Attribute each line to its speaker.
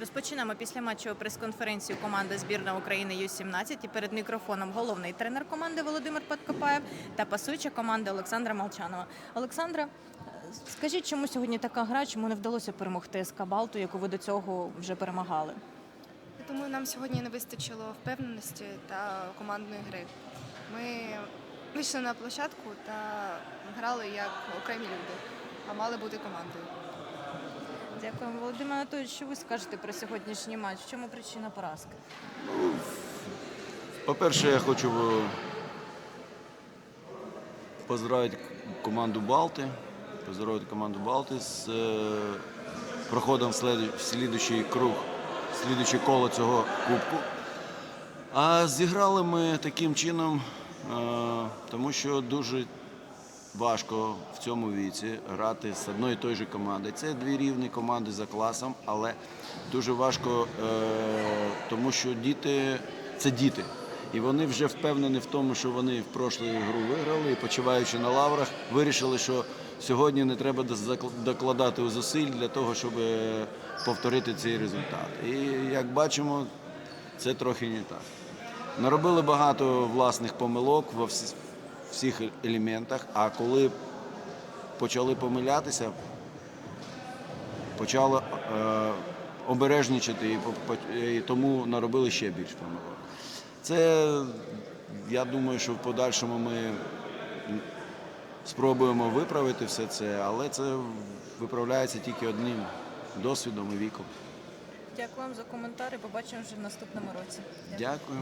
Speaker 1: Розпочинаємо після матчеву прес-конференцію команди збірна України Ю-17 і перед мікрофоном головний тренер команди Володимир Подкопаєв та пасуюча команда Олександра Молчанова. Олександра, скажіть, чому сьогодні така гра, чому не вдалося перемогти СК Балту, яку ви до цього вже перемагали?
Speaker 2: Думаю, нам сьогодні не вистачило впевненості та командної гри. Ми вийшли на площадку та грали як окремі люди, а мали бути командою.
Speaker 1: Дякую, Володимир Анатолійович. Що ви скажете про сьогоднішній матч? В чому причина поразки?
Speaker 3: По-перше, я хочу е, поздравити команду Балти. Поздравити команду Балти з е, проходом в слід- в слідуючий круг, в слідуюче коло цього кубку. А зіграли ми таким чином, е, тому що дуже важко в цьому віці грати з одної і тої ж команди. Це дві рівні команди за класом, але дуже важко, е, тому що діти це діти. І вони вже впевнені в тому, що вони в прошлу гру виграли і почуваючи на лаврах, вирішили, що сьогодні не треба докладати зусиль для того, щоб е, повторити цей результат. І як бачимо, це трохи не так. Наробили багато власних помилок всіх елементах, а коли почали помилятися, почали е, обережничати і, тому наробили ще більш помилок. Це, я думаю, що в подальшому ми спробуємо виправити все це, але це виправляється тільки одним досвідом і віком.
Speaker 1: Дякую вам за коментар і побачимо вже в наступному році.
Speaker 3: Дякую.